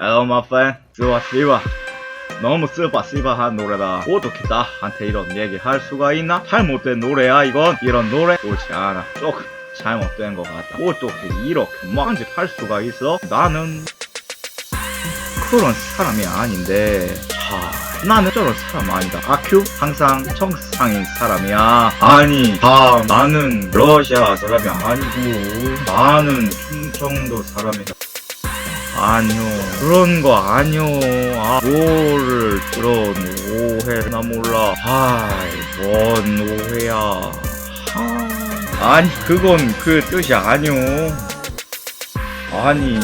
Hello my friend, 스바 씨바. 너무 스바 씨바한 노래다. 어떻게 나한테 이런 얘기 할 수가 있나? 잘못된 노래야 이건. 이런 노래 옳지 않아. 조금 잘못된 것 같다. 어떻게 이렇게 만집할 수가 있어? 나는 그런 사람이 아닌데. 자, 나는 저런 사람 아니다. 아큐 항상 정상인 사람이야. 아니, 아, 나는 러시아 사람이 아니고 나는 충청도 사람이다. 아니요, 그런 거 아니요. 아, 뭐를 그런 오해나 몰라. 아이, 뭔 오해야. 아, 아니, 그건 그 뜻이 아니요. 아니,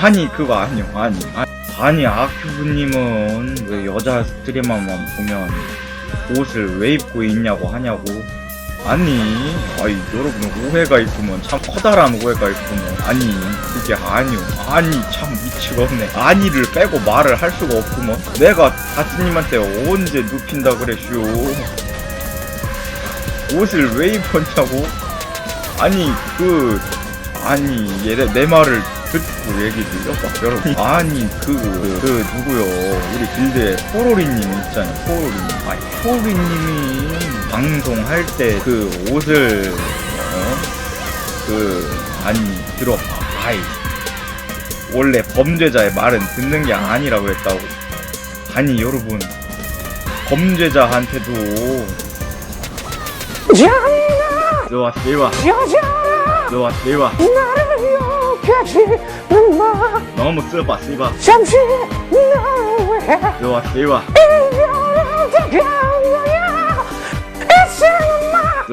아니, 그거 아니요. 아니, 아니. 아니 아큐브님은 왜 여자 스트리머만 보면 옷을 왜 입고 있냐고 하냐고 아니 아이 여러분 오해가 있구먼 참 커다란 오해가 있구먼 아니 그게 아니오. 아니 참 미치겠네. 아니를 빼고 말을 할 수가 없구먼. 내가 다스님한테 언제 눕힌다 그랬슈? 옷을 왜 입었냐고? 아니 그 아니 얘 내 말을 듣고 얘기 들려봐 여러분. 아니 그, 그 누구요? 우리 길드에 포로리님 있잖아요 포로리님. 아니 포로리님이 방송할 때 그 옷을 어? 그 아니 들어봐 아이 원래 범죄자의 말은 듣는 게 아니라고 했다고. 아니 여러분. 범죄자한테도. 잔인한 너와. 대화 여자라 너와 대화 나를 욕하지는 마 너무 써봐 씨바 잠시 너와. 대화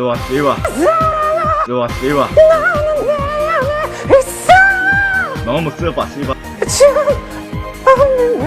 너와. 대화 너와. 있어. 너무 써봐 씨바 지금 없는